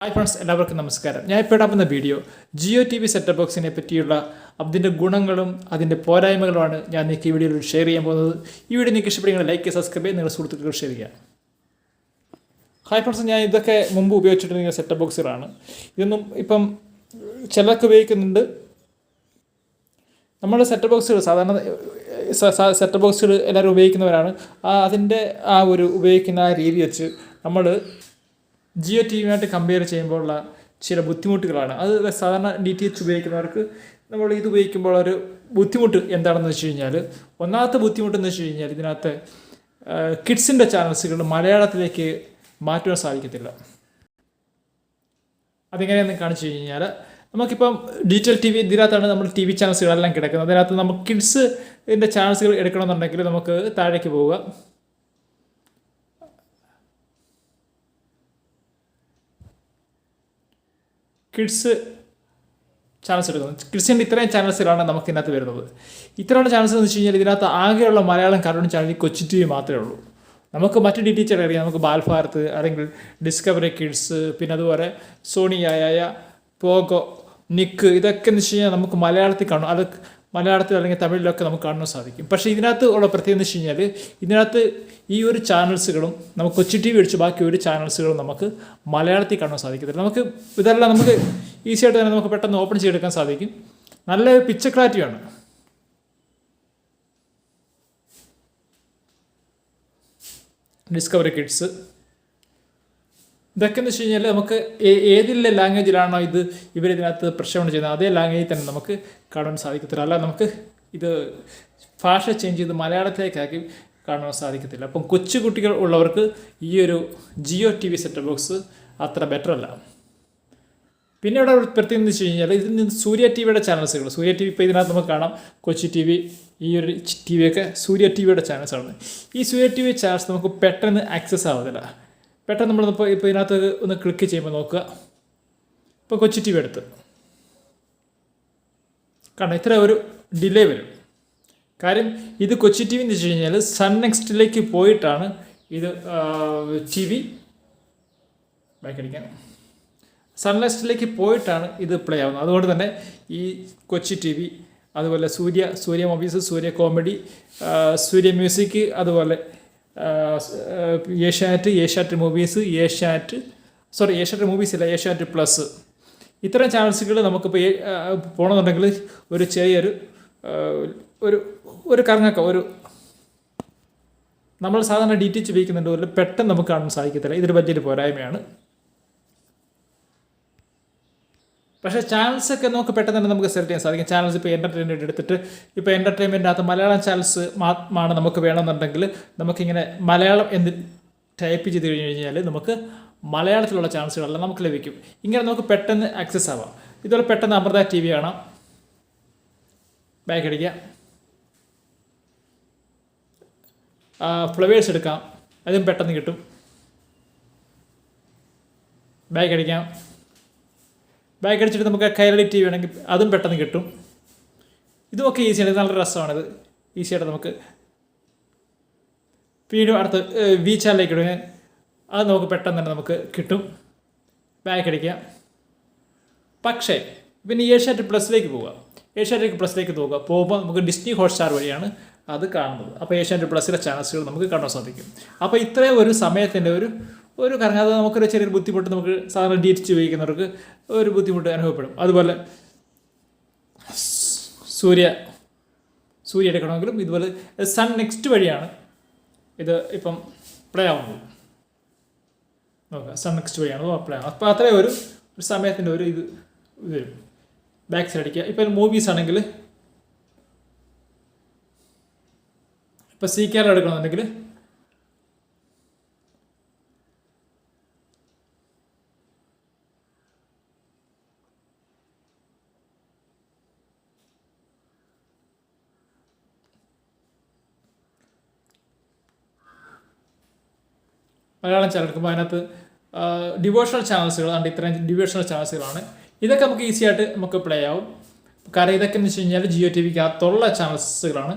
Hi friends എല്ലാവർക്കും നമസ്കാരം. ഞാൻ ഇപ്പോൾ ഇടാവുന്ന video Jio T V setup ബോക്സിനെ പറ്റിയുള്ള അതിന്റെ ഗുണങ്ങളും അതിന്റെ പോരായ്മകളുമാണ് ഞാൻ നിങ്ങൾക്ക് ഈ വീഡിയോയിൽ ഷെയർ ചെയ്യാൻ പോകുന്നത്. ഈ വീഡിയോ നിങ്ങൾക്ക് ഇഷ്ടപ്പെടുന്ന ലൈക്ക് സബ്സ്ക്രൈബ് ചെയ്ത് നിങ്ങളുടെ സുഹൃത്തുക്കൾ ഷെയർ ചെയ്യുക. ഹായ് ഫ്രണ്ട്സ് ഞാൻ ഇതൊക്കെ മുമ്പ് ഉപയോഗിച്ചിട്ടുണ്ടെങ്കിൽ സെറ്റപ്പ് ബോക്സുകളാണ് ഇതൊന്നും ഇപ്പം ചിലർക്ക് ഉപയോഗിക്കുന്നുണ്ട്. നമ്മൾ സെറ്റപ്പ് ബോക്സുകൾ സാധാരണ സെറ്റപ്പ് ബോക്സുകൾ എല്ലാവരും ഉപയോഗിക്കുന്നവരാണ്. അതിന്റെ ആ ഒരു ഉപയോഗിക്കുന്ന ആ രീതി വെച്ച് നമ്മൾ ജിയോ ടി വിയുമായിട്ട് കമ്പയർ ചെയ്യുമ്പോഴുള്ള ചില ബുദ്ധിമുട്ടുകളാണ്. അത് സാധാരണ ഡി ടി എച്ച് ഉപയോഗിക്കുന്നവർക്ക് നമ്മൾ ഇത് ഉപയോഗിക്കുമ്പോൾ ഒരു ബുദ്ധിമുട്ട് എന്താണെന്ന് വെച്ച് കഴിഞ്ഞാൽ ഒന്നാമത്തെ ബുദ്ധിമുട്ടെന്ന് വെച്ച് കഴിഞ്ഞാൽ ഇതിനകത്ത് കിഡ്സിന്റെ ചാനൽസുകൾ മലയാളത്തിലേക്ക് മാറ്റുവാൻ സാധിക്കത്തില്ല. അതെങ്ങനെയാണെന്ന് കാണിച്ചു കഴിഞ്ഞാൽ നമുക്കിപ്പം ഡിജിറ്റൽ ടി വി ഇതിനകത്താണ് നമ്മൾ ടി വി ചാനൽസുകളെല്ലാം കിടക്കുന്നത്. അതിനകത്ത് നമുക്ക് കിഡ്സ് ഇതിന്റെ ചാനൽസുകൾ എടുക്കണമെന്നുണ്ടെങ്കിൽ നമുക്ക് താഴേക്ക് പോവുക. കിഡ്സ് ചാനൽസ് എടുക്കുന്നത്. ക്രിസ്ത്യന്റെ ഇത്രയും ചാനൽസുകളാണ് നമുക്ക് ഇതിനകത്ത് വരുന്നത്. ഇത്രയുള്ള ചാനൽസ് എന്ന് വെച്ച് കഴിഞ്ഞാൽ ഇതിനകത്ത് ആകെയുള്ള Malayalam cartoon channel Kochi T V മാത്രമേ ഉള്ളൂ. നമുക്ക് മറ്റു ഡി ടീച്ചർ അറിയാം. നമുക്ക് ബാൽഭാരത് അല്ലെങ്കിൽ ഡിസ്കവറി കിഡ്സ് പിന്നെ അതുപോലെ സോണിയായ പോഗോ നിക്ക് ഇതൊക്കെ എന്ന് വെച്ച് കഴിഞ്ഞാൽ നമുക്ക് മലയാളത്തിൽ കാണും. അത് മലയാളത്തിൽ അല്ലെങ്കിൽ തമിഴിലൊക്കെ നമുക്ക് കാണാൻ സാധിക്കും. പക്ഷേ ഇതിനകത്ത് ഉള്ള പ്രത്യേകത എന്ന് വെച്ച് കഴിഞ്ഞാൽ ഇതിനകത്ത് ഈ ഒരു ചാനൽസുകളും നമുക്ക് കൊച്ചി ടി വി ഒഴിച്ച് ബാക്കി ഒരു ചാനൽസുകളും നമുക്ക് മലയാളത്തിൽ കാണാൻ സാധിക്കത്തില്ല. നമുക്ക് ഇതെല്ലാം നമുക്ക് ഈസി ആയിട്ട് തന്നെ നമുക്ക് പെട്ടെന്ന് ഓപ്പൺ ചെയ്തെടുക്കാൻ സാധിക്കും. നല്ല പിക്ചർ ക്ലാരിറ്റിയാണ് ഡിസ്കവറി കിഡ്സ് ഇതൊക്കെ എന്ന് വെച്ച് കഴിഞ്ഞാൽ നമുക്ക് ഏതിലെ ലാംഗ്വേജിലാണോ ഇത് ഇവരിതിനകത്ത് പ്രക്ഷേപണം ചെയ്യുന്നത്? അതേ ലാംഗ്വേജിൽ തന്നെ നമുക്ക് കാണാൻ സാധിക്കത്തില്ല. അല്ല നമുക്ക് ഇത് ഭാഷ ചേഞ്ച് ചെയ്ത് മലയാളത്തിലേക്കാക്കി കാണാൻ സാധിക്കത്തില്ല. അപ്പം കൊച്ചു കുട്ടികൾ ഉള്ളവർക്ക് ഈ ഒരു Jio T V set box അത്ര ബെറ്റർ അല്ല. പിന്നെ ഇവിടെ പ്രത്യേകം എന്ന് വെച്ച് കഴിഞ്ഞാൽ ഇതിൽ നിന്ന് സൂര്യ ടി വിയുടെ ചാനൽസുകൾ സൂര്യ ടി വി ഇപ്പോൾ ഇതിനകത്ത് നമുക്ക് കാണാം. കൊച്ചി ടി വി ഈ ഒരു ടി വിയൊക്കെ സൂര്യ ടി വിയുടെ ചാനൽസാണ് ഈ സൂര്യ ടി വി ചാനൽസ് നമുക്ക് പെട്ടെന്ന് ആക്സസ് ആവത്തില്ല. പെട്ടെന്ന് നമ്മൾ ഇപ്പോൾ ഇപ്പോൾ ഇതിനകത്ത് ഒന്ന് ക്ലിക്ക് ചെയ്യുമ്പോൾ നോക്കുക. ഇപ്പോൾ കൊച്ചി ടി വി എടുത്ത്. കാരണം ഇത്ര ഒരു ഡിലേ വരും. കാര്യം ഇത് കൊച്ചി ടി വി എന്ന് വെച്ച് കഴിഞ്ഞാൽ സൺ നെക്സ്റ്റിലേക്ക് പോയിട്ടാണ് ഇത് ടി വി ബാക്കടിക്കാൻ സൺലൈസ്റ്റിലേക്ക് പോയിട്ടാണ് ഇത് പ്ലേ ആവുന്നത്. അതുകൊണ്ട് തന്നെ ഈ കൊച്ചി ടി വി അതുപോലെ സൂര്യ സൂര്യ മൊബീസ് സൂര്യ കോമഡി സൂര്യ മ്യൂസിക് അതുപോലെ Asianet Asianet movies Asianet sorry Asianet movies ഇല്ല ഏഷ്യാനെറ്റ് പ്ലസ് ഇത്തരം ചാനൽസുകൾ നമുക്കിപ്പോൾ പോകണമെന്നുണ്ടെങ്കിൽ ഒരു ചെറിയൊരു ഒരു ഒരു കറങ്ങക്ക ഒരു നമ്മൾ സാധാരണ ഡി ടി എച്ച് ഉപയോഗിക്കുന്നുണ്ട് പെട്ടെന്ന് നമുക്ക് കാണാൻ സാധിക്കത്തില്ല. ഇതൊരു വലിയൊരു പോരായ്മയാണ്. പക്ഷേ ചാനൽസ് ഒക്കെ നമുക്ക് പെട്ടെന്ന് തന്നെ നമുക്ക് സെലക്ട് ചെയ്യാൻ സാധിക്കും. ചാനൽസ് ഇപ്പോൾ എന്റർടൈൻമെന്റ് എടുത്തിട്ട് ഇപ്പോൾ എന്റർടൈൻമെന്റിനകത്ത് മലയാളം ചാനൽസ് മാത്രമാണ് നമുക്ക് വേണമെന്നുണ്ടെങ്കിൽ നമുക്കിങ്ങനെ മലയാളം എന്ന് ടൈപ്പ് ചെയ്ത് കഴിഞ്ഞ് കഴിഞ്ഞാൽ നമുക്ക് മലയാളത്തിലുള്ള ചാനൽസുകളെല്ലാം നമുക്ക് ലഭിക്കും. ഇങ്ങനെ നമുക്ക് പെട്ടെന്ന് ആക്സസ് ആവാം. ഇതുപോലെ പെട്ടെന്ന് അമൃത ടി വി കാണാം. ബാക്ക് അടിക്കുക. ഫ്ലവേഴ്സ് എടുക്കാം. അതും പെട്ടെന്ന് കിട്ടും. ബാക്ക് അടിക്കാം. ബാക്ക് അടിച്ചിട്ട് നമുക്ക് കൈരളി ടി വി വേണമെങ്കിൽ അതും പെട്ടെന്ന് കിട്ടും. ഇതുമൊക്കെ ഈസിയാണ് ഇത് നല്ല രസമാണിത് ഈസിയായിട്ട് നമുക്ക് വീണ്ടും അടുത്ത് വി ചാനലിലേക്ക് ഇടുക അത് നമുക്ക് പെട്ടെന്ന് തന്നെ നമുക്ക് കിട്ടും. ബാക്ക് അടിക്കാം. പക്ഷേ പിന്നെ ഏഷ്യാറ്റ് പ്ലസ്സിലേക്ക് പോവുക. ഏഷ്യാറ്റ് പ്ലസ്സിലേക്ക് പോവുക പോകുമ്പോൾ നമുക്ക് ഡിസ്നി ഹോട്ട്സ്റ്റാർ വഴിയാണ് അത് കാണുന്നത്. അപ്പോൾ ഏഷ്യാറ്റ് പ്ലസ്സിലെ ചാനൽസുകൾ നമുക്ക് കാണാൻ സാധിക്കും. അപ്പോൾ ഇത്രയും ഒരു സമയത്തിന്റെ ഒരു ഒരു കറങ്ങാതെ നമുക്കൊരു ചെറിയൊരു ബുദ്ധിമുട്ട് നമുക്ക് സാധാരണ ഡി എച്ച് ഉപയോഗിക്കുന്നവർക്ക് ഒരു ബുദ്ധിമുട്ട് അനുഭവപ്പെടും. അതുപോലെ സൂര്യ സൂര്യ എടുക്കണമെങ്കിലും ഇതുപോലെ സൺ നെക്സ്റ്റ് വഴിയാണ് ഇത് ഇപ്പം പ്ലേ ആവുന്നത്. നോക്കുക സൺ നെക്സ്റ്റ് വഴിയാണ് പ്ലേ ആവുന്നത്. അപ്പോൾ അത്രയും ഒരു ഒരു സമയത്തിന്റെ ഒരു ഇത് വരും. ബാക്ക് സൈഡ് അടിക്കുക. ഇപ്പോൾ മൂവീസ് ആണെങ്കിൽ ഇപ്പോൾ സി എടുക്കണമെന്നുണ്ടെങ്കിൽ മലയാളം ചാനൽ എടുക്കുമ്പോൾ അതിനകത്ത് ഡിവോഷണൽ ചാനൽസുകൾ ഉണ്ട് ഇത്രയും ഡിവോഷണൽ ചാനൽസുകളാണ് ഇതൊക്കെ നമുക്ക് ഈസി ആയിട്ട് നമുക്ക് പ്ലേ ആവും. കാരണം ഇതൊക്കെ എന്ന് വെച്ച് കഴിഞ്ഞാൽ ജിയോ ടി വിക്ക് അകത്തുള്ള ചാനൽസുകളാണ്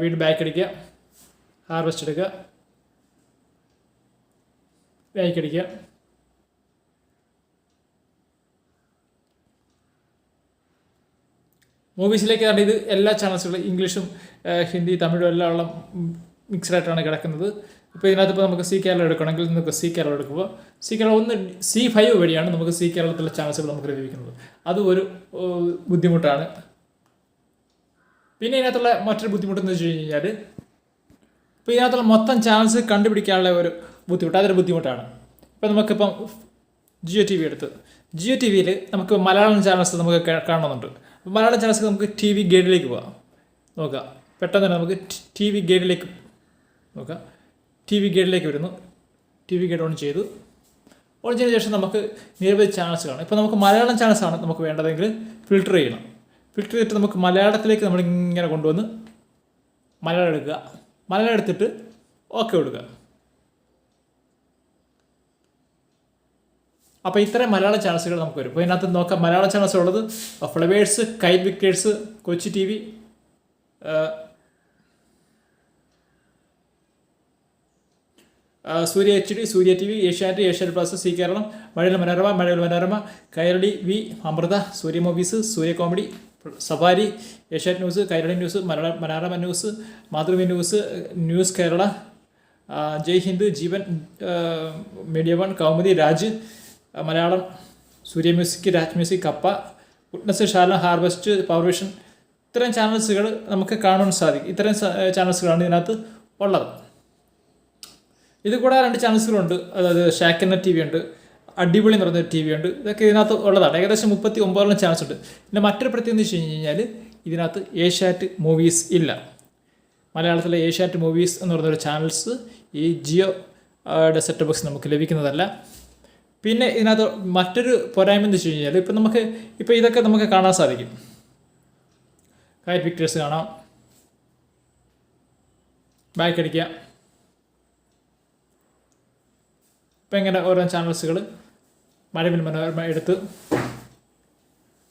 വീട് ബാക്ക് അടിക്കുക ഹാർവെസ്റ്റ് എടുക്കുക ബാക്ക് അടിക്കുക. മൂവീസിലേക്ക് കാരണം ഇത് എല്ലാ ചാനൽസുകളും ഇംഗ്ലീഷും ഹിന്ദി തമിഴും എല്ലാം ഉള്ള മിക്സ്ഡായിട്ടാണ് കിടക്കുന്നത്. ഇപ്പോൾ ഇതിനകത്ത് ഇപ്പോൾ നമുക്ക് സി കേരള എടുക്കണമെങ്കിൽ നമുക്ക് സി കേരള എടുക്കുമ്പോൾ സി കേരള ഒന്ന് സി ഫൈവ് വഴിയാണ് നമുക്ക് സി കേരളത്തിലെ ചാനൽസുകൾ നമുക്ക് ലഭിക്കുന്നത്. അത് ഒരു ബുദ്ധിമുട്ടാണ്. പിന്നെ ഇതിനകത്തുള്ള മറ്റൊരു ബുദ്ധിമുട്ടെന്ന് വെച്ച് കഴിഞ്ഞാൽ ഇപ്പോൾ ഇതിനകത്തുള്ള മൊത്തം ചാനൽസ് കണ്ടുപിടിക്കാനുള്ള ഒരു ബുദ്ധിമുട്ട് അതൊരു ബുദ്ധിമുട്ടാണ്. ഇപ്പോൾ നമുക്കിപ്പം ജിയോ ടി വി എടുത്ത് ജിയോ ടി വിയിൽ നമുക്ക് മലയാളം ചാനൽസ് നമുക്ക് കാണുന്നുണ്ട് അപ്പോൾ മലയാളം ചാനൽസ് നമുക്ക് ടി വി ഗൈഡിലേക്ക് പോകാം. നോക്കാം. പെട്ടെന്ന് തന്നെ നമുക്ക് ടി വി ഗൈഡിലേക്ക് നോക്കാം. ടി വി ഗൈഡിലേക്ക് വരുന്നു. ടി വി ഗൈഡ് ഓൺ ചെയ്തു. ഓൺ ചെയ്തതിന് ശേഷം നമുക്ക് നിരവധി ചാനൽസ് കാണാം. ഇപ്പോൾ നമുക്ക് മലയാളം ചാനൽസാണ് നമുക്ക് വേണ്ടതെങ്കിൽ ഫിൽട്ടർ ചെയ്യണം. ഫിൽട്ടർ ചെയ്തിട്ട് നമുക്ക് മലയാളത്തിലേക്ക് നമ്മളിങ്ങനെ കൊണ്ടുവന്ന് മലയാളം എടുക്കുക. മലയാളം എടുത്തിട്ട് ഓക്കെ കൊടുക്കുക. അപ്പോൾ ഇത്രയും മലയാള ചാനൽസുകൾ നമുക്ക് വരും. അപ്പോൾ ഇതിനകത്ത് നോക്കാം. മലയാള ചാനൽസ് ഉള്ളത് ഫ്ലവേഴ്സ് കൈ Vickers Kochi T V Surya H D Surya T V Asianet Asianet plus Zee Keralam Mazhavil Manorama Mazhavil Manorama Kairali We Amrita Surya movies Surya comedy Safari Asianet news Kairali news Malayala Manorama news Mathrubhumi news news Kerala Jai Hind Jeevan Media One Kaumudi Raj Malayalam Surya music Raj music Kappa Goodness Shala Harvest Power Vision ഇത്തരം ചാനൽസുകൾ നമുക്ക് കാണാൻ സാധിക്കും. ഇത്തരം ചാനൽസുകളാണ് ഇതിനകത്ത് ഉള്ളത്. ഇത് കൂടാതെ രണ്ട് ചാനൽസുകളുണ്ട്. അതായത് ഷാക്കന്ന ടി വി ഉണ്ട് അടിപൊളി എന്ന് പറയുന്ന ടി വി ഉണ്ട് ഇതൊക്കെ ഇതിനകത്ത് ഉള്ളതാണ്. ഏകദേശം മുപ്പത്തി ഒമ്പതോളം ചാനൽസ് ഉണ്ട് പിന്നെ മറ്റൊരു പ്രത്യേകത എന്ന് വെച്ച് കഴിഞ്ഞ് കഴിഞ്ഞാൽ ഇതിനകത്ത് ഏഷ്യാറ്റ് മൂവീസ് ഇല്ല. മലയാളത്തിലെ ഏഷ്യാറ്റ് മൂവീസ് എന്ന് പറയുന്ന ഒരു ചാനൽസ് ഈ ജിയോ സെറ്റ് ബോക്സ് നമുക്ക് ലഭിക്കുന്നതല്ല. പിന്നെ ഇതിനകത്ത് മറ്റൊരു പോരായ്മ എന്ന് വെച്ച് കഴിഞ്ഞാൽ ഇപ്പം നമുക്ക് ഇപ്പോൾ ഇതൊക്കെ നമുക്ക് കാണാൻ സാധിക്കും. കായ് പിക്ചേഴ്സ് കാണാം. ബാക്ക് അടിക്കുക ഇപ്പം ഇങ്ങനെ ഓരോ ചാനൽസുകൾ മഴവിൽ മനോരമ എടുത്ത്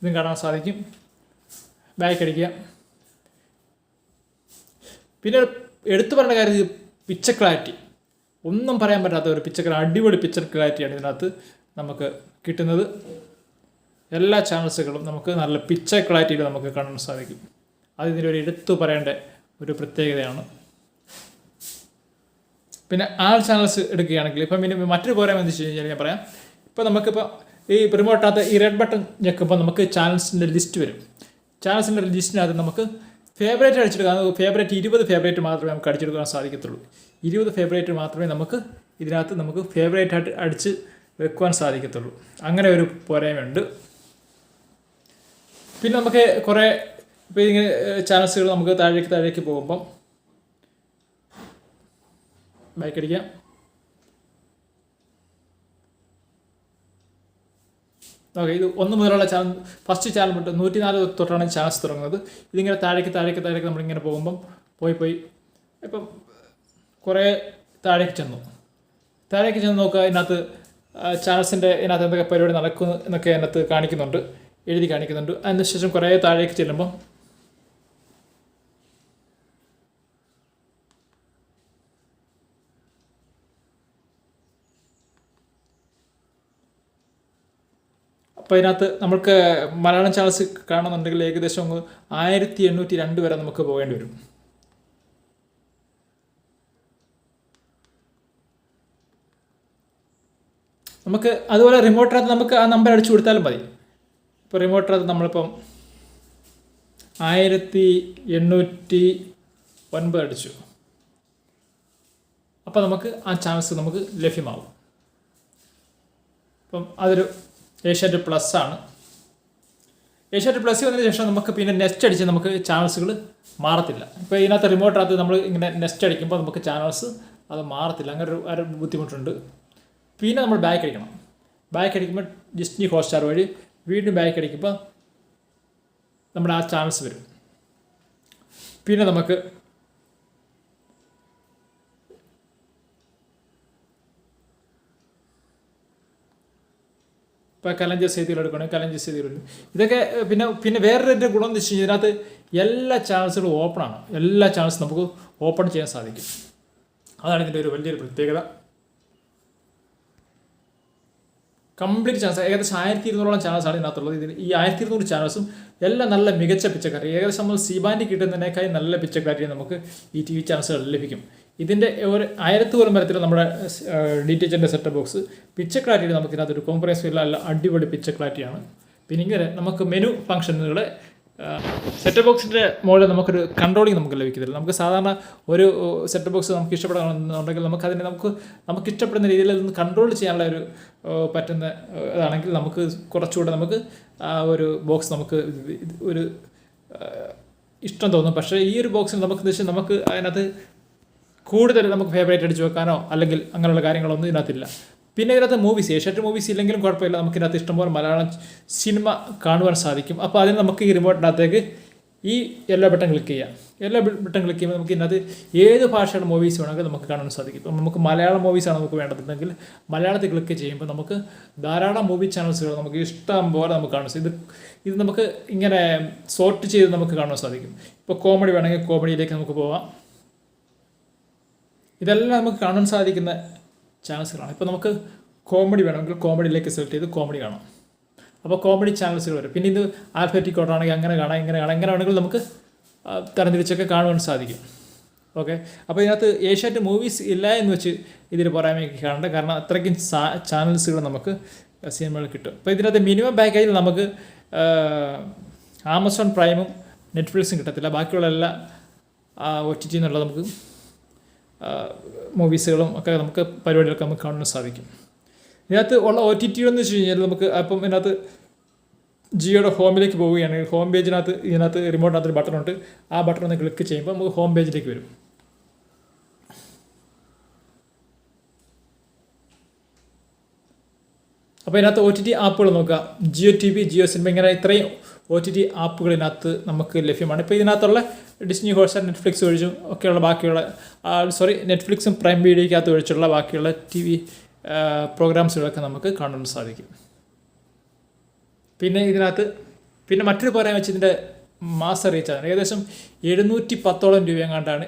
ഇതും കാണാൻ സാധിക്കും. ബാക്ക് അടിക്കുക. പിന്നെ എടുത്തു പറഞ്ഞ കാര്യം പിക്ചർ ക്ലാരിറ്റി ഒന്നും പറയാൻ പറ്റാത്ത ഒരു പിക്ചർ അടിപൊളി പിക്ചർ ക്ലാരിറ്റിയാണ് ഇതിനകത്ത് നമുക്ക് കിട്ടുന്നത്. എല്ലാ ചാനൽസുകളും നമുക്ക് നല്ല പിക്ചർ ക്ലാരിറ്റിയിൽ നമുക്ക് കാണാൻ സാധിക്കും. അത് ഒരു എടുത്തു പറയേണ്ട ഒരു പ്രത്യേകതയാണ്. പിന്നെ ആൾ ചാനൽസ് എടുക്കുകയാണെങ്കിൽ ഇപ്പം പിന്നെ മറ്റൊരു പോരായ്മ എന്ന് വെച്ച് കഴിഞ്ഞാൽ ഞാൻ പറയാം. ഇപ്പോൾ നമുക്കിപ്പോൾ ഈ റിമോട്ടിനകത്ത് ഈ റെഡ് ബട്ടൺ ഞെക്കുമ്പോൾ നമുക്ക് ചാനൽസിന്റെ ലിസ്റ്റ് വരും. ചാനൽസിന്റെ ലിസ്റ്റിനകത്ത് നമുക്ക് ഫേവറേറ്റ് അടിച്ചെടുക്കാം ഫേവറേറ്റ് ഇരുപത് ഫേവറേറ്റ് മാത്രമേ നമുക്ക് അടിച്ചെടുക്കാൻ സാധിക്കത്തുള്ളൂ. ഇരുപത് ഫേവറേറ്റ് മാത്രമേ നമുക്ക് ഇതിനകത്ത് നമുക്ക് ഫേവറേറ്റ് ആയിട്ട് അടിച്ച് വെക്കുവാൻ സാധിക്കത്തുള്ളൂ. അങ്ങനെ ഒരു പോരായ്മയുണ്ട് പിന്നെ നമുക്ക് കുറേ ഇപ്പോൾ ഇങ്ങനെ ചാനൽസുകൾ നമുക്ക് താഴേക്ക് താഴേക്ക് പോകുമ്പം ബൈക്ക് അടിക്കാം ഓക്കെ ഇത് ഒന്ന് മുതലുള്ള ചാനൽ ഫസ്റ്റ് ചാനൽ തൊട്ട് നൂറ്റി നാല് തൊട്ടാണ് ചാൻസ് തുടങ്ങുന്നത്. ഇതിങ്ങനെ താഴേക്ക് താഴേക്ക് താഴേക്ക് നമ്മളിങ്ങനെ പോകുമ്പം പോയി പോയി. ഇപ്പം കുറേ താഴേക്ക് ചെന്നു. താഴേക്ക് ചെന്ന് നോക്കുക ഇതിനകത്ത് ചാനൽസിന്റെ ഇതിനകത്ത് എന്തൊക്കെ പരിപാടി നടക്കുന്നു എന്നൊക്കെ അതിനകത്ത് കാണിക്കുന്നുണ്ട് എഴുതി കാണിക്കുന്നുണ്ട്. അതിനുശേഷം കുറേ താഴേക്ക് ചെല്ലുമ്പം അപ്പോൾ ഇതിനകത്ത് നമുക്ക് മലയാളം ചാനൽസ് കാണുന്നുണ്ടെങ്കിൽ ഏകദേശം അങ്ങ് ആയിരത്തി എണ്ണൂറ്റി രണ്ട് വരെ നമുക്ക് പോകേണ്ടി വരും. നമുക്ക് അതുപോലെ റിമോട്ടിനകത്ത് നമുക്ക് ആ നമ്പർ അടിച്ചു കൊടുത്താലും മതി. ഇപ്പോൾ റിമോട്ടിനകത്ത് നമ്മളിപ്പം ആയിരത്തി എണ്ണൂറ്റി ഒൻപത് അടിച്ചു. അപ്പോൾ നമുക്ക് ആ ചാൻസ് നമുക്ക് ലഭ്യമാവും. അപ്പം അതൊരു ഏഷ്യാനെറ്റ് പ്ലസ് ആണ്. ഏഷ്യാറ്റ് പ്ലസ് വന്നതിന് ശേഷം നമുക്ക് പിന്നെ നെസ്റ്റ് അടിച്ച് നമുക്ക് ചാനൽസുകൾ മാറത്തില്ല. ഇപ്പോൾ ഇതിനകത്ത് റിമോട്ടിനകത്ത് നമ്മൾ ഇങ്ങനെ നെസ്റ്റ് അടിക്കുമ്പോൾ നമുക്ക് ചാനൽസ് അത് മാറത്തില്ല. അങ്ങനെ ഒരു ഒരു ബുദ്ധിമുട്ടുണ്ട്. പിന്നെ നമ്മൾ ബാക്ക് അടിക്കണം. ബാക്ക് അടിക്കുമ്പോൾ ഡിസ്നി ഹോസ്റ്റാർ വഴി വീണ്ടും ബാക്ക് അടിക്കുമ്പോൾ നമ്മുടെ ആ ചാനൽസ് വരും. പിന്നെ നമുക്ക് ഇപ്പോൾ കലഞ്ചർ ചെയ്തികൾ എടുക്കുകയാണെങ്കിൽ കലഞ്ചർ ചെയ്തികൾ ഇതൊക്കെ പിന്നെ പിന്നെ വേറൊരു ഗുണം എന്ന് വെച്ച് കഴിഞ്ഞാൽ ഇതിനകത്ത് എല്ലാ ചാനൽസുകളും ഓപ്പണാണ് എല്ലാ ചാനൽസും നമുക്ക് ഓപ്പൺ ചെയ്യാൻ സാധിക്കും. അതാണ് ഇതിന്റെ ഒരു വലിയൊരു പ്രത്യേകത. കംപ്ലീറ്റ് ചാനൽസ് ഏകദേശം ആയിരത്തി ഇരുന്നൂറോളം ചാനൽസാണ് ഇതിനകത്തുള്ളത്. ഇതിൽ ഈ ആയിരത്തി ഇരുന്നൂറ് ചാനൽസും എല്ലാം നല്ല മികച്ച പിച്ചക്കാരി ഏകദേശം നമ്മൾ സീബാൻഡി കിട്ടുന്നതിനേക്കാൾ നല്ല പിച്ചക്കാരി നമുക്ക് ഈ ടി വി ചാനൽസുകൾ ലഭിക്കും. ഇതിന്റെ ഒരു ആയിരത്തോളം മരത്തിൽ നമ്മുടെ ഡി ടി എച്ചിന്റെ സെറ്റ് ബോക്സ് പിച്ച ക്ലാരിറ്റി നമുക്ക് ഇതിനകത്തൊരു കോംപ്രമൈസ് ഇല്ല അല്ല അടിപൊളി പിച്ച ക്ലാരിറ്റിയാണ് പിന്നെ ഇങ്ങനെ നമുക്ക് മെനു ഫംഗ്ഷനുകൾ സെറ്റ് ബോക്സിന്റെ മുകളിൽ നമുക്കൊരു കൺട്രോളിങ് നമുക്ക് ലഭിക്കത്തില്ല. നമുക്ക് സാധാരണ ഒരു സെറ്റ് ബോക്സ് നമുക്ക് ഇഷ്ടപ്പെടണമെന്നുണ്ടെങ്കിൽ നമുക്ക് അതിനെ നമുക്ക് നമുക്ക് ഇഷ്ടപ്പെടുന്ന രീതിയിൽ അതൊന്ന് കൺട്രോൾ ചെയ്യാനുള്ള ഒരു പറ്റുന്ന ഇതാണെങ്കിൽ നമുക്ക് കുറച്ചുകൂടെ നമുക്ക് ആ ഒരു ബോക്സ് നമുക്ക് ഒരു ഇഷ്ടം തോന്നും. പക്ഷേ ഈ ഒരു ബോക്സിന് നമുക്ക് ഉദ്ദേശിച്ച് നമുക്ക് അതിനകത്ത് കൂടുതൽ നമുക്ക് ഫേവറേറ്റ് അടിച്ച് വെക്കാനോ അല്ലെങ്കിൽ അങ്ങനെയുള്ള കാര്യങ്ങളൊന്നും ഇതിനകത്തില്ല. പിന്നെ ഇതിനകത്ത് മൂവീസ് ഏഷ്യാറ്റ് മൂവീസ് ഇല്ലെങ്കിലും കുഴപ്പമില്ല. നമുക്ക് ഇതിനകത്ത് ഇഷ്ടംപോലെ മലയാളം സിനിമ കാണുവാൻ സാധിക്കും. അപ്പോൾ അതിന് നമുക്ക് ഈ റിമോട്ടിനകത്തേക്ക് ഈ എല്ലാ ബട്ടൺ ക്ലിക്ക് ചെയ്യാം. എല്ലാ ബട്ടൺ ക്ലിക്ക് ചെയ്യുമ്പോൾ നമുക്ക് ഇതിനകത്ത് ഏത് ഭാഷയുടെ മൂവീസ് വേണമെങ്കിൽ നമുക്ക് കാണാൻ സാധിക്കും. ഇപ്പം നമുക്ക് മലയാളം മൂവീസാണ് നമുക്ക് വേണ്ടതെങ്കിൽ മലയാളത്തിൽ ക്ലിക്ക് ചെയ്യുമ്പോൾ നമുക്ക് ധാരാളം മൂവി ചാനൽസുകൾ നമുക്ക് ഇഷ്ടം പോലെ നമുക്ക് കാണാൻ ഇത് ഇത് നമുക്ക് ഇങ്ങനെ സോർട്ട് ചെയ്ത് നമുക്ക് കാണാൻ സാധിക്കും. ഇപ്പോൾ കോമഡി വേണമെങ്കിൽ കോമഡിയിലേക്ക് നമുക്ക് പോവാം. ഇതെല്ലാം നമുക്ക് കാണാൻ സാധിക്കുന്ന ചാനൽസുകളാണ്. ഇപ്പോൾ നമുക്ക് കോമഡി വേണമെങ്കിൽ കോമഡിയിലേക്ക് സെലക്ട് ചെയ്ത് കോമഡി കാണാം. അപ്പോൾ കോമഡി ചാനൽസുകൾ വരും. പിന്നെ ഇത് ആൽഫബറ്റിക് ഓർഡർ ആണെങ്കിൽ അങ്ങനെ കാണാം ഇങ്ങനെ കാണാം എങ്ങനെ വേണമെങ്കിൽ നമുക്ക് തരംതിരിച്ചൊക്കെ കാണുവാൻ സാധിക്കും. ഓക്കെ? അപ്പോൾ ഇതിനകത്ത് ഏഷ്യാറ്റ് മൂവീസ് ഇല്ല എന്ന് വെച്ച് ഇതിൽ പോരായ്മയൊക്കെ കാണണ്ട. കാരണം അത്രയ്ക്കും ചാനൽസുകൾ നമുക്ക് സിനിമകൾ കിട്ടും. അപ്പോൾ ഇതിനകത്ത് മിനിമം പാക്കേജിൽ നമുക്ക് ആമസോൺ പ്രൈമും നെറ്റ്ഫ്ലിക്സും കിട്ടത്തില്ല. ബാക്കിയുള്ള എല്ലാ ഒ ടി ടി എന്നുള്ളത് നമുക്ക് മൂവീസുകളും ഒക്കെ നമുക്ക് പരിപാടികളൊക്കെ നമുക്ക് കാണാൻ സാധിക്കും. ഇതിനകത്ത് ഉള്ള ഒ ടി ടി എന്ന് വെച്ച് കഴിഞ്ഞാൽ നമുക്ക് അപ്പം ഇതിനകത്ത് ജിയോയുടെ ഹോമിലേക്ക് പോവുകയാണെങ്കിൽ ഹോം പേജിനകത്ത് ഇതിനകത്ത് റിമോട്ടിനകത്ത് ഒരു ബട്ടൺ ഉണ്ട്. ആ ബട്ടൺ ഒന്ന് ക്ലിക്ക് ചെയ്യുമ്പോൾ നമുക്ക് ഹോം പേജിലേക്ക് വരും. അപ്പോൾ ഇതിനകത്ത് ഒ ടി ടി ആപ്പുകൾ നോക്കുക. Jio T V Jio cinema ഇങ്ങനെ ഇത്രയും ഒ ടി ടി ആപ്പുകൾ ഇതിനകത്ത് നമുക്ക് ലഭ്യമാണ്. ഇപ്പോൾ ഇതിനകത്തുള്ള ഡിസ്നി ഹോട്ട്സ്റ്റാർ നെറ്റ്ഫ്ലിക്സ് ഒഴിച്ചും ഒക്കെയുള്ള ബാക്കിയുള്ള സോറി നെറ്റ്ഫ്ലിക്സും പ്രൈം വീഡിയോയ്ക്കകത്ത് ഒഴിച്ചുള്ള ബാക്കിയുള്ള ടി വി പ്രോഗ്രാംസുകളൊക്കെ നമുക്ക് കാണാൻ സാധിക്കും. പിന്നെ ഇതിനകത്ത് പിന്നെ മറ്റൊരു പറയാൻ വെച്ച് ഇതിന്റെ മാസ റീചാർജ് ഏകദേശം എഴുന്നൂറ്റി പത്തോളം രൂപയെങ്ങാണ്ടാണ്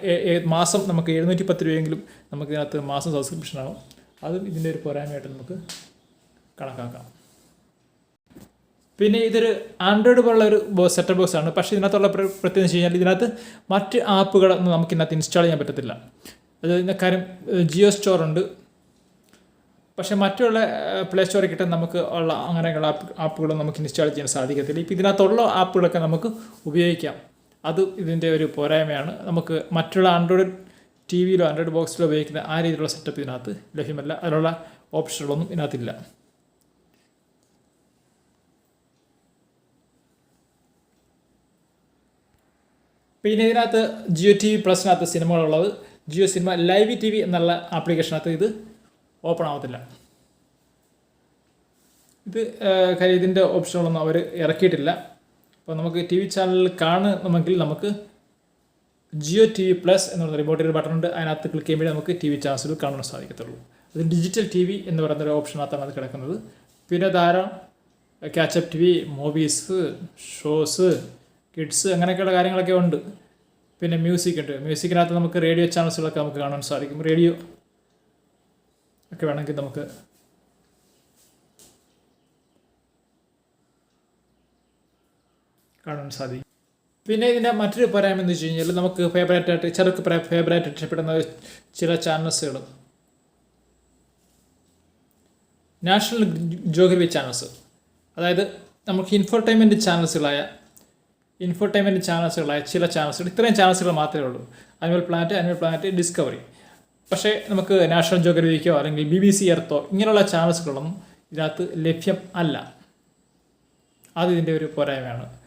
മാസം നമുക്ക് എഴുന്നൂറ്റി പത്ത് രൂപയെങ്കിലും നമുക്ക് ഇതിനകത്ത് മാസം സബ്സ്ക്രിപ്ഷൻ ആവും. അതും ഇതിന്റെ ഒരു പോരായ്മയായിട്ട് നമുക്ക് കണക്കാക്കാം പിന്നെ ഇതൊരു ആൻഡ്രോയിഡ് പോലുള്ള ഒരു സെറ്റപ്പ് ബോക്സ് ആണ്. പക്ഷേ ഇതിനകത്തുള്ള പ്ര- പ്രത്യേകത വെച്ച് കഴിഞ്ഞാൽ ഇതിനകത്ത് മറ്റ് ആപ്പുകളൊന്നും നമുക്ക് ഇതിനകത്ത് ഇൻസ്റ്റാൾ ചെയ്യാൻ പറ്റത്തില്ല. അത് കാര്യം ജിയോ സ്റ്റോർ ഉണ്ട്. പക്ഷേ മറ്റുള്ള പ്ലേ സ്റ്റോറിൽ കിട്ടാൻ നമുക്ക് ഉള്ള അങ്ങനെയുള്ള ആപ്പ് ആപ്പുകളും നമുക്ക് ഇൻസ്റ്റാൾ ചെയ്യാൻ സാധിക്കത്തില്ല. ഇപ്പോൾ ഇതിനകത്തുള്ള ആപ്പുകളൊക്കെ നമുക്ക് ഉപയോഗിക്കാം. അത് ഇതിന്റെ ഒരു പോരായ്മയാണ്. നമുക്ക് മറ്റുള്ള ആൻഡ്രോയിഡ് ടി വിയിലോ ആൻഡ്രോയിഡ് ബോക്സിലോ ഉപയോഗിക്കുന്ന ആ രീതിയിലുള്ള സെറ്റപ്പ് ഇതിനകത്ത് ലഭ്യമല്ല. അതിനുള്ള ഓപ്ഷനുകളൊന്നും ഇതിനകത്തില്ല. പിന്നെ ഇതിനകത്ത് ജിയോ ടി വി പ്ലസിനകത്ത് സിനിമകളുള്ളത്. Jio cinema live T V എന്നുള്ള ആപ്ലിക്കേഷനകത്ത് ഇത് ഓപ്പൺ ആവത്തില്ല. ഇത് കാര്യം ഇതിന്റെ ഓപ്ഷനുകളൊന്നും അവർ ഇറക്കിയിട്ടില്ല. അപ്പോൾ നമുക്ക് ടി വി ചാനലിൽ കാണണമെങ്കിൽ നമുക്ക് ജിയോ ടി വി പ്ലസ് എന്നുള്ള റിമോട്ടിൽ ഒരു ബട്ടൺ ഉണ്ട്. അതിനകത്ത് ക്ലിക്ക് ചെയ്യുമ്പോൾ നമുക്ക് ടി വി ചാനൽസുകൾ കാണാൻ സാധിക്കത്തുള്ളൂ. അത് ഡിജിറ്റൽ ടി വി എന്ന് പറയുന്ന ഒരു ഓപ്ഷനകത്താണ് അത് കിടക്കുന്നത്. പിന്നെ ധാരാളം catchup T V movies shows kids അങ്ങനെയൊക്കെയുള്ള കാര്യങ്ങളൊക്കെ ഉണ്ട്. പിന്നെ മ്യൂസിക് ഉണ്ട്. മ്യൂസിക്കിനകത്ത് നമുക്ക് റേഡിയോ ചാനൽസുകളൊക്കെ നമുക്ക് കാണാൻ സാധിക്കും. റേഡിയോ ഒക്കെ വേണമെങ്കിൽ നമുക്ക് കാണാൻ സാധിക്കും. പിന്നെ ഇതിന്റെ മറ്റൊരു പോരായ്മ എന്ന് വെച്ച് കഴിഞ്ഞാൽ നമുക്ക് ഫേവറേറ്റ് ആയിട്ട് ചിലർക്ക് ഫേവറേറ്റ് ഇഷ്ടപ്പെടുന്ന ചില ചാനൽസുകൾ നാഷണൽ ജോഗ്രഫി ചാനൽസ് അതായത് നമുക്ക് ഇൻഫർടൈൻമെന്റ് ചാനൽസുകളായ ഇൻഫോർടൈൻമെന്റ് ചാനൽസുകളായ ചില ചാനൽസുകൾ ഇത്രയും ചാനൽസുകൾ മാത്രമേ ഉള്ളൂ. Animal Planet Animal Planet Discovery പക്ഷേ നമുക്ക് നാഷണൽ ജോഗ്രഫിക്കോ അല്ലെങ്കിൽ ബി ബി സി എർത്തോ ഇങ്ങനെയുള്ള ചാനൽസുകളൊന്നും ഇതിനകത്ത് ലഭ്യം അല്ല. അത് ഇതിന്റെ ഒരു പോരായ്മയാണ്.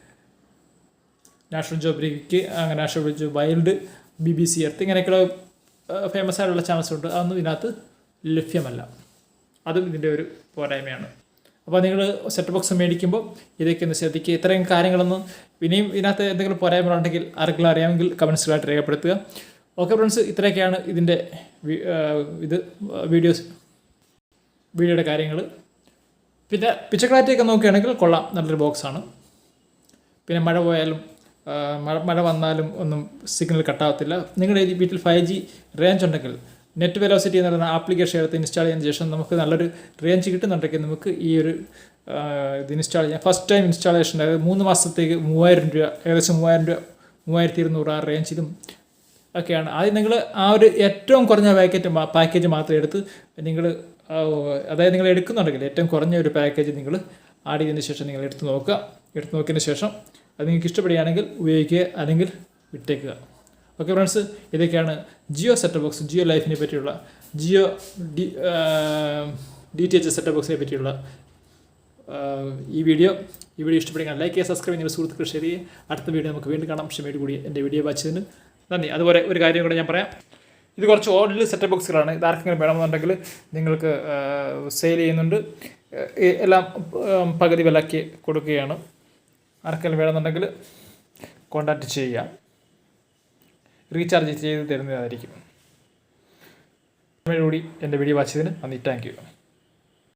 നാഷണൽ ജോഗ്രഫിക്ക് അങ്ങനെ National Geo Wild B B C Earth ഇങ്ങനെയൊക്കെയുള്ള ഫേമസ് ആയിട്ടുള്ള ചാനൽസ് ഉണ്ട്. അതൊന്നും ഇതിനകത്ത് ലഭ്യമല്ല. അതും ഇതിന്റെ ഒരു പോരായ്മയാണ്. അപ്പോൾ നിങ്ങൾ സെറ്റ് ബോക്സ് മേടിക്കുമ്പോൾ ഇതൊക്കെ ഒന്ന് ശ്രദ്ധിക്കുക. ഇത്രയും കാര്യങ്ങളൊന്നും ഇനിയും ഇതിനകത്ത് എന്തെങ്കിലും പോരായ്മ ഉണ്ടെങ്കിൽ ആർക്കെങ്കിലും അറിയാമെങ്കിൽ കമൻസുകളായിട്ട് രേഖപ്പെടുത്തുക. ഓക്കെ ഫ്രണ്ട്സ് ഇത്രയൊക്കെയാണ് ഇതിന്റെ ഇത് വീഡിയോസ് വീഡിയോയുടെ കാര്യങ്ങൾ. പിന്നെ ഒക്കെ നോക്കുകയാണെങ്കിൽ കൊള്ളാം നല്ലൊരു ബോക്സാണ് പിന്നെ മഴ പോയാലും മഴ മഴ വന്നാലും ഒന്നും സിഗ്നൽ കട്ടാവത്തില്ല നിങ്ങളുടെ വീട്ടിൽ ഫൈവ് ജി റേഞ്ച് ഉണ്ടെങ്കിൽ നെറ്റ് വെലോസിറ്റി എന്ന് പറയുന്ന ആപ്ലിക്കേഷൻ എടുത്ത് ഇൻസ്റ്റാൾ ചെയ്തതിന് ശേഷം നമുക്ക് നല്ലൊരു റേഞ്ച് കിട്ടുന്നുണ്ടെങ്കിൽ നമുക്ക് ഈ ഒരു ഇത് ഇൻസ്റ്റാൾ ചെയ്യാം. ഫസ്റ്റ് ടൈം ഇൻസ്റ്റാളേഷൻ അതായത് മൂന്ന് മാസത്തേക്ക് മൂവായിരം രൂപ ഏകദേശം മൂവായിരം രൂപ മൂവായിരത്തി ഇരുന്നൂറ് ആ റേഞ്ചിലും ഒക്കെയാണ്. ആദ്യം നിങ്ങൾ ആ ഒരു ഏറ്റവും കുറഞ്ഞ പാക്കറ്റ് പാക്കേജ് മാത്രം എടുത്ത് നിങ്ങൾ അതായത് നിങ്ങൾ എടുക്കുന്നുണ്ടെങ്കിൽ ഏറ്റവും കുറഞ്ഞ ഒരു പാക്കേജ് നിങ്ങൾ ആഡ് ചെയ്തതിന് ശേഷം നിങ്ങൾ എടുത്ത് നോക്കുക. എടുത്ത് നോക്കിയതിന് ശേഷം അത് നിങ്ങൾക്ക് ഇഷ്ടപ്പെടുകയാണെങ്കിൽ ഉപയോഗിക്കുക അല്ലെങ്കിൽ വിട്ടേക്കുക. ഓക്കെ ഫ്രണ്ട്സ് ഇതൊക്കെയാണ് ജിയോ സെറ്റ് ബോക്സ് ജിയോ ലൈഫിനെ പറ്റിയുള്ള Jio D T H set ബോക്സിനെ പറ്റിയുള്ള ഈ വീഡിയോ ഈ വീഡിയോ ഇഷ്ടപ്പെടുകയാണ് ലൈക്ക് ചെയ്യുക സബ്സ്ക്രൈബ് ചെയ്യുക സുഹൃത്തുക്കൾ ചെയ്യുക. അടുത്ത വീഡിയോ നമുക്ക് വീണ്ടും കാണാം. ക്ഷമയോട് കൂടി എന്റെ വീഡിയോ വായിച്ചതിന് നന്ദി. അതുപോലെ ഒരു കാര്യം കൂടെ ഞാൻ പറയാം. ഇത് കുറച്ച് ഓൾഡ് സെറ്റ് ബോക്സുകളാണ് ഇത് ആർക്കെങ്കിലും വേണമെന്നുണ്ടെങ്കിൽ നിങ്ങൾക്ക് സെയിൽ ചെയ്യുന്നുണ്ട്. എല്ലാം പകുതി വിലക്കി കൊടുക്കുകയാണ്. ആർക്കെങ്കിലും വേണമെന്നുണ്ടെങ്കിൽ കോൺടാക്റ്റ് ചെയ്യുക. റീചാർജ് ചെയ്ത് തരുന്നതായിരിക്കും. കൂടി എന്റെ വീഡിയോ വാച്ചതിന് നന്ദി. Thank you